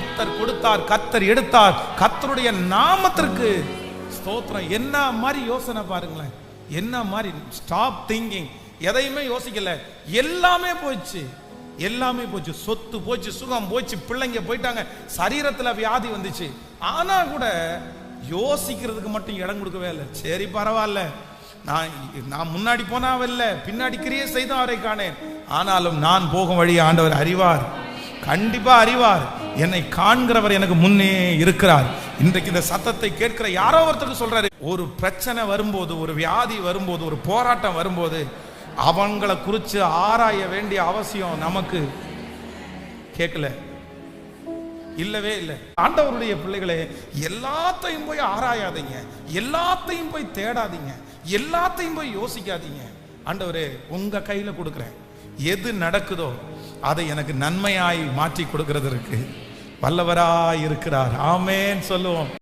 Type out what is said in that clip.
கத்தர் கொடுத்தார் கத்தர் எடுத்தார். கத்தருடைய நாமத்திற்கு ஸ்தோத்திரம். என்ன மாதிரி யோசனை பாருங்களேன். என்ன மாதிரி ஸ்டாப் திங்கிங் எதையுமே யோசிக்கல. எல்லாமே போச்சு எல்லாமே போச்சு. சொத்து போச்சு சுகம் போச்சு பிள்ளைங்க போயிட்டாங்க. சரீரத்துல வியாதி வந்துச்சு. ஆனா கூட யோசிக்கிறதுக்கு மட்டும் இடம் கொடுக்கவே இல்லை. சரி பரவாயில்ல. நான் நான் முன்னாடி போனாவில்ல பின்னாடி கிரியை செய்தும் அவரை காணேன். ஆனாலும் நான் போகும் வழி ஆண்டவர் அறிவார். கண்டிப்பா அறிவார். என்னை காண்கிறவர் எனக்கு முன்னே இருக்கிறார். இன்றைக்கு இந்த சத்தத்தை கேட்கிற யாரோ ஒருத்தருக்கு சொல்றாரு ஒரு பிரச்சனை வரும்போது ஒரு வியாதி வரும்போது ஒரு போராட்டம் வரும்போது அவங்களை குறித்து ஆராய வேண்டிய அவசியம் நமக்கு. கேட்கல. இல்லவே இல்லை. ஆண்டவருடைய பிள்ளைகளே எல்லாத்தையும் போய் ஆராயாதீங்க. எல்லாத்தையும் போய் தேடாதீங்க. எல்லாத்தையும் போய் யோசிக்காதீங்க. ஆண்டவரே உங்க கையில கொடுக்குறேன். எது நடக்குதோ அதை எனக்கு நன்மையாய் மாற்றி கொடுக்கறது இருக்குது இருக்கிறார் ஆமேன் சொல்லுவோம்.